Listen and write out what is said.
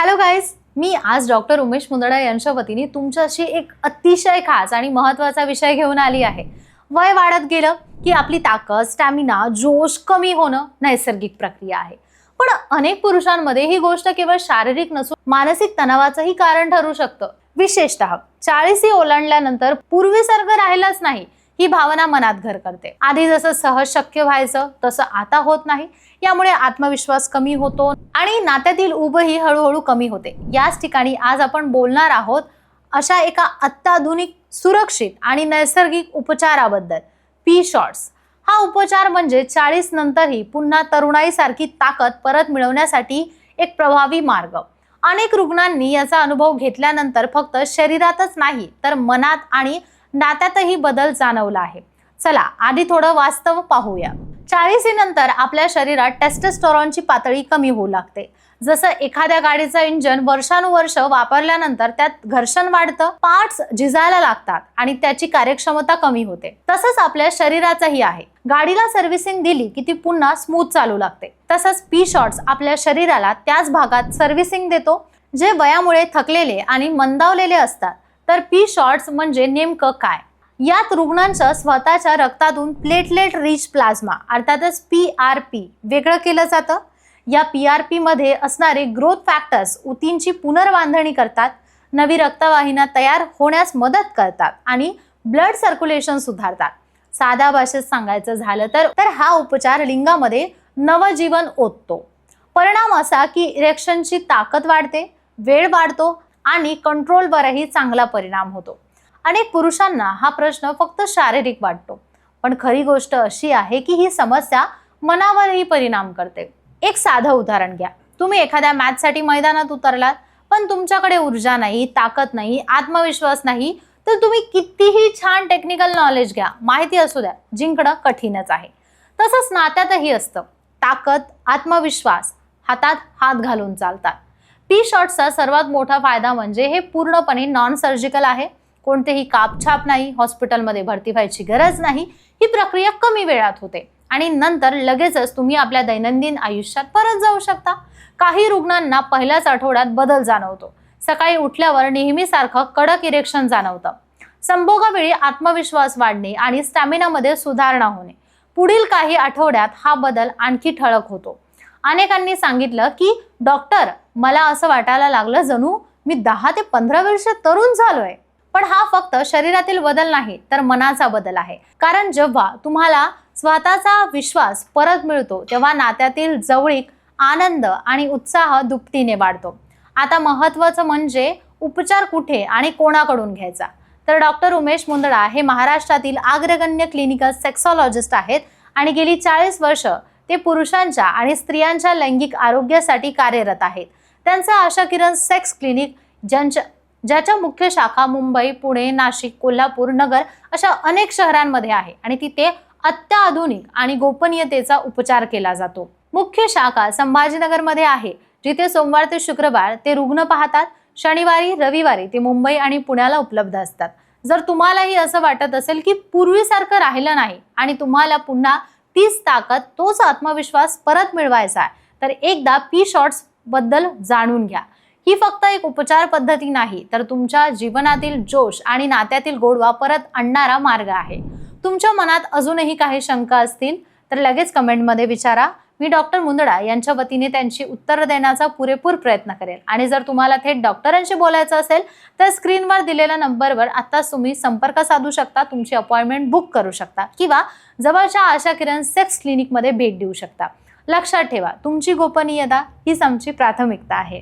Hello guys मी आज doctor Umesh Mundada यांच्या वतीने तुमच्याशी एक अतिशय खास आणि महत्त्वाचा विषय घेऊन आली आहे. वय वाढत गेलं की आपली ताकद स्टॅमिना जोश कमी होणं नैसर्गिक प्रक्रिया आहे. पण अनेक पुरुषांमध्ये ही गोष्ट केवळ शारीरिक नसून मानसिक तणावाचंही कारण ठरू शकतं. विशेषतः चाळीसी ओलांडल्यानंतर पूर्वीसारखं राहिलंच नाही. ही भावना मनात घर करते. आधी जसं सहज शक्य व्हायचं तसं आता होत नाही. यामुळे आत्मविश्वास कमी होतो आणि नात्यातील उभही हळूहळू कमी होते. याच ठिकाणी आज आपण बोलणार आहोत अशा एका अत्याधुनिक सुरक्षित आणि नैसर्गिक उपचाराबद्दल. पी शॉर्ट्स हा उपचार म्हणजे चाळीस नंतरही पुन्हा तरुणाईसारखी ताकद परत मिळवण्यासाठी एक प्रभावी मार्ग. अनेक रुग्णांनी याचा अनुभव घेतल्यानंतर फक्त शरीरातच नाही तर मनात आणि नात्यातही बदल जाणवला आहे. चला आधी थोडं वास्तव पाहूया. चाळीसीनंतर आपल्या शरीरात टेस्टेस्टॉरॉनची पातळी कमी होऊ लागते. जसं एखाद्या गाडीचं इंजन वर्षानुवर्ष वापरल्यानंतर त्यात घर्षण वाढतं पार्ट्स झिजायला लागतात आणि त्याची कार्यक्षमता कमी होते. तसंच आपल्या शरीराचंही आहे. गाडीला सर्व्हिसिंग दिली की ती पुन्हा स्मूथ चालू लागते. तसंच पी शॉर्ट्स आपल्या शरीराला त्याच भागात सर्व्हिसिंग देतो जे वयामुळे थकलेले आणि मंदावलेले असतात. तर पी शॉर्ट्स म्हणजे नेमकं काय? यात रुग्णांच्या स्वतःच्या रक्तातून प्लेटलेट रिच प्लाझ्मा अर्थातच पी आर पी वेगळं केलं जातं. या पी आर पीमध्ये असणारे ग्रोथ फॅक्टर्स ऊतींची पुनर्बांधणी करतात नवी रक्तवाहिन्या तयार होण्यास मदत करतात आणि ब्लड सर्क्युलेशन सुधारतात. साध्या भाषेत सांगायचं झालं तर तर हा उपचार लिंगामध्ये नवजीवन ओततो. परिणाम असा की इरेक्शनची ताकद वाढते वेळ वाढतो आणि कंट्रोलवरही चांगला परिणाम होतो. अनेक पुरुषांना हा प्रश्न फक्त शारीरिक वाटतो. पण खरी गोष्ट अशी आहे की ही समस्या मनावरही परिणाम करते. एक साधं उदाहरण घ्या. तुम्ही एखाद्या मॅथसाठी मैदानात उतरलात पण तुमच्याकडे ऊर्जा नाही ताकद नाही आत्मविश्वास नाही तर तुम्ही कितीही छान टेक्निकल नॉलेज घ्या माहिती असू द्या जिंकणं कठीणच आहे. तसंच नात्यातही असतं. ताकद आत्मविश्वास हातात हात घालून चालतात. टी शॉटचा सर्वात मोठा फायदा म्हणजे हे पूर्णपणे नॉन सर्जिकल आहे. कोणतेही कापछाप नाही हॉस्पिटलमध्ये भरती व्हायची गरज नाही ही प्रक्रिया कमी वेळात होते. आणि नंतर लगेचच तुम्ही आपल्या दैनंदिन आयुष्यात परत जाऊ शकता. काही रुग्णांना पहिल्याच आठवड्यात बदल जाणवतो. सकाळी उठल्यावर नेहमीसारखं कडक इरेक्शन जाणवतं. संभोगावेळी आत्मविश्वास वाढणे आणि स्टॅमिनामध्ये सुधारणा होणे. पुढील काही आठवड्यात हा बदल आणखी ठळक होतो. अनेकांनी सांगितलं की डॉक्टर मला असं वाटायला लागलं जणू मी दहा ते पंधरा वर्ष तरुण झालोय. पण हा फक्त शरीरातील बदल नाही तर मनाचा बदल आहे. कारण जेव्हा तुम्हाला स्वतःचा विश्वास परत मिळतो तेव्हा नात्यातील जवळीक आनंद आणि उत्साह दुपटीने वाढतो. आता महत्त्वाचं म्हणजे उपचार कुठे आणि कोणाकडून घ्यायचा? तर डॉक्टर उमेश मुंदडा हे महाराष्ट्रातील आग्रगण्य क्लिनिकल सेक्सॉलॉजिस्ट आहेत आणि गेली चाळीस वर्ष ते पुरुषांच्या आणि स्त्रियांच्या लैंगिक आरोग्यासाठी कार्यरत आहेत. त्यांचं आशा किरण सेक्स क्लिनिक ज्यांच्या ज्याच्या मुख्य शाखा मुंबई पुणे नाशिक कोल्हापूर नगर अशा अनेक शहरांमध्ये आहे आणि तिथे अत्याधुनिक आणि गोपनीयतेचा उपचार केला जातो. मुख्य शाखा संभाजीनगरमध्ये आहे जिथे सोमवार ते शुक्रवार ते रुग्ण पाहतात शनिवारी रविवारी ते मुंबई आणि पुण्याला उपलब्ध असतात. जर तुम्हालाही असं वाटत असेल की पूर्वीसारखं राहिलं नाही आणि तुम्हाला पुन्हा तीच ताकद तोच आत्मविश्वास परत मिळवायचा आहे तर एकदा पी शॉर्ट्स बद्दल जाणून घ्या. ही फक्त एक उपचार पद्धती नाही तर तुमच्या जीवनातील जोश आणि नात्यातील गोडवा परत आणणारा मार्ग आहे. तुमच्या मनात अजूनही काही शंका असतील तर लगेच कमेंटमध्ये विचारा. मी डॉक्टर मुंदडा यांच्या वतीने त्यांची उत्तरं देण्याचा पुरेपूर प्रयत्न करेल. आणि जर तुम्हाला थेट डॉक्टरांशी बोलायचं असेल तर स्क्रीनवर दिलेल्या नंबरवर आत्ताच तुम्ही संपर्क साधू शकता तुमची अपॉइंटमेंट बुक करू शकता किंवा जवळच्या आशा किरण सेक्स क्लिनिकमध्ये भेट देऊ शकता. लक्षात ठेवा. तुमची गोपनीयता हीच आमची प्राथमिकता आहे.